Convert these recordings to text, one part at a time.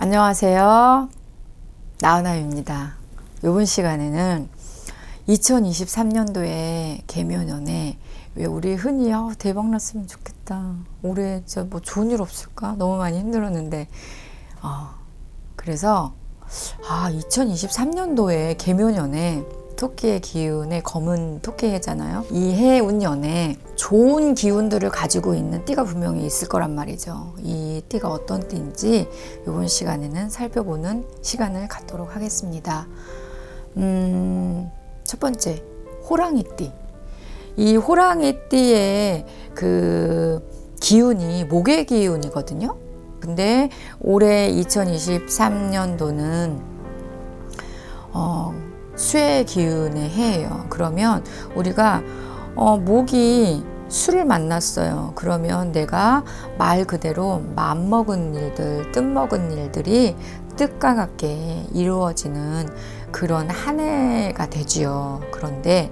안녕하세요. 나은아입니다. 이번 시간에는 2023년도에 개묘년에 왜 우리 흔히 아, 대박 났으면 좋겠다. 올해 저뭐 좋은 일 없을까? 너무 많이 힘들었는데 어, 그래서 아 2023년도에 개묘년에 토끼의 기운의 검은 토끼 해잖아요. 이 해 운년에 좋은 기운들을 가지고 있는 띠가 분명히 있을 거란 말이죠. 이 띠가 어떤 띠인지 이번 시간에는 살펴보는 시간을 갖도록 하겠습니다. 음, 첫 번째 호랑이 띠. 이 호랑이 띠의 그 기운이 목의 기운이거든요. 근데 올해 2023년도는 어, 수의 기운의 해예요. 그러면 우리가 어, 목이 술을 만났어요. 그러면 내가 말 그대로 맘먹은 일들, 뜻먹은 일들이 뜻과 같게 이루어지는 그런 한 해가 되지요. 그런데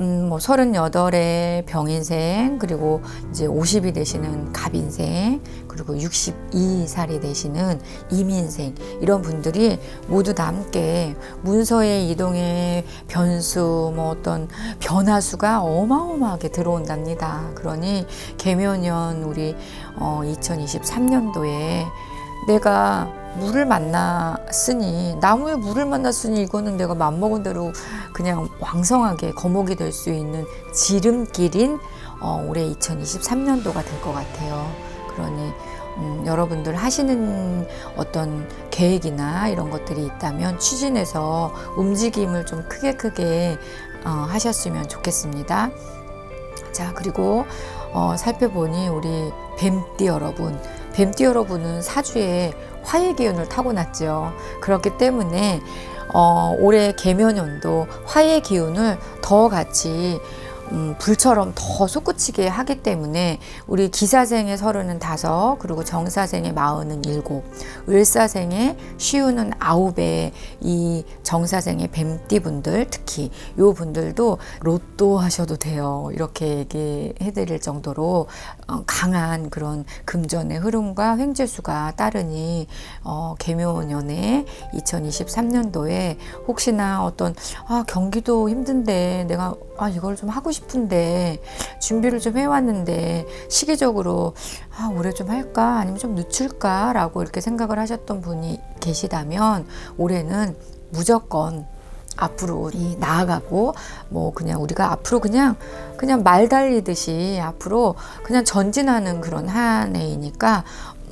음, 뭐, 38에 병인생, 그리고 이제 50이 되시는 갑인생, 그리고 62살이 되시는 이민생, 이런 분들이 모두 다 함께 문서의 이동의 변수, 뭐 어떤 변화수가 어마어마하게 들어온답니다. 그러니 개묘년 우리 어, 2023년도에 내가 물을 만났으니 나무에 물을 만났으니 이거는 내가 맘먹은 대로 그냥 왕성하게 거목이 될 수 있는 지름길인 어, 올해 2023년도가 될 것 같아요. 그러니 음, 여러분들 하시는 어떤 계획이나 이런 것들이 있다면 추진해서 움직임을 좀 크게 크게 어, 하셨으면 좋겠습니다. 자 그리고 어, 살펴보니 우리 뱀띠 여러분 뱀띠 여러분은 사주에 화의 기운을 타고났죠. 그렇기 때문에 어, 올해 개묘년도 화의 기운을 더 같이 음, 불처럼 더 솟구치게 하기 때문에 우리 기사생의 서른은 다섯 그리고 정사생의 마흔은 일곱 을사생의 쉬우는 아홉의 이 정사생의 뱀띠 분들 특히 요 분들도 로또 하셔도 돼요. 이렇게 얘기해 드릴 정도로 어, 강한 그런 금전의 흐름과 횡재수가 따르니 어, 개묘년에 2023년도에 혹시나 어떤 아 경기도 힘든데 내가 아 이걸 좀 하고 싶 은데 준비를 좀 해왔는데 시기적으로 아 올해 좀 할까? 아니면 좀 늦출까라고 이렇게 생각을 하셨던 분이 계시다면 올해는 무조건 앞으로 이 나아가고 뭐 그냥 우리가 앞으로 그냥 그냥 말 달리듯이 앞으로 그냥 전진하는 그런 한 해이니까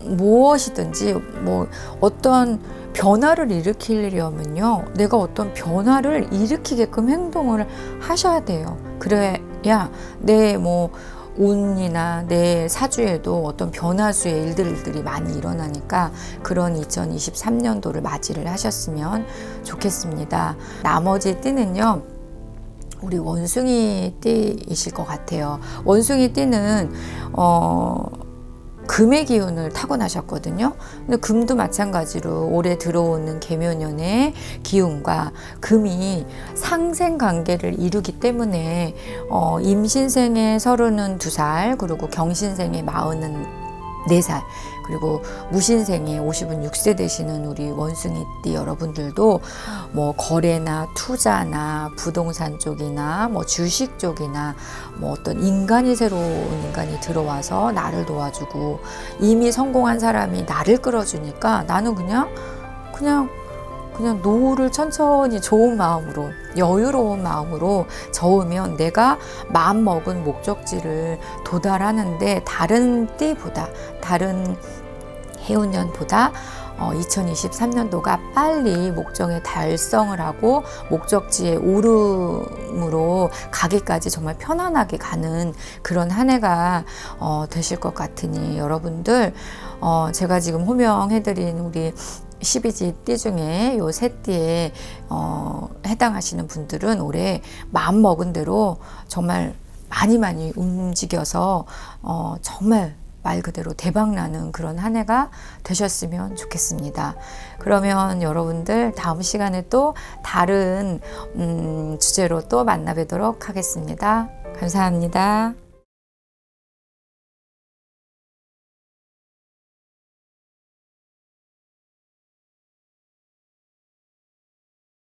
무엇이든지 뭐 어떤 변화를 일으키려면요. 내가 어떤 변화를 일으키게끔 행동을 하셔야 돼요. 그래야 내 뭐 운이나 내 사주에도 어떤 변화수의 일들이 많이 일어나니까 그런 2023년도를 맞이를 하셨으면 좋겠습니다. 나머지 띠는요. 우리 원숭이 띠이실 것 같아요. 원숭이 띠는 어 금의 기운을 타고나셨거든요. 근데 금도 마찬가지로 올해 들어오는 개묘년의 기운과 금이 상생 관계를 이루기 때문에 어, 임신생의 서른은 두 살, 그리고 경신생의 마흔은 네살 그리고 무신생의 50은 6세 되시는 우리 원숭이띠 여러분들도 뭐 거래나 투자나 부동산 쪽이나 뭐 주식 쪽이나 뭐 어떤 인간이 새로운 인간이 들어와서 나를 도와주고 이미 성공한 사람이 나를 끌어주니까 나는 그냥 그냥 그냥 노후를 천천히 좋은 마음으로 여유로운 마음으로 저으면 내가 마음 먹은 목적지를 도달하는데 다른 때보다 다른 해운년보다 어, 2023년도가 빨리 목적에 달성을 하고 목적지에 오름으로 가기까지 정말 편안하게 가는 그런 한 해가 어, 되실 것 같으니 여러분들 어, 제가 지금 호명해드린 우리 12지 띠 중에 요 세 띠에 어, 해당하시는 분들은 올해 마음 먹은 대로 정말 많이 많이 움직여서 어, 정말 말 그대로 대박 나는 그런 한 해가 되셨으면 좋겠습니다. 그러면 여러분들 다음 시간에 또 다른 음, 주제로 또 만나 뵙도록 하겠습니다. 감사합니다.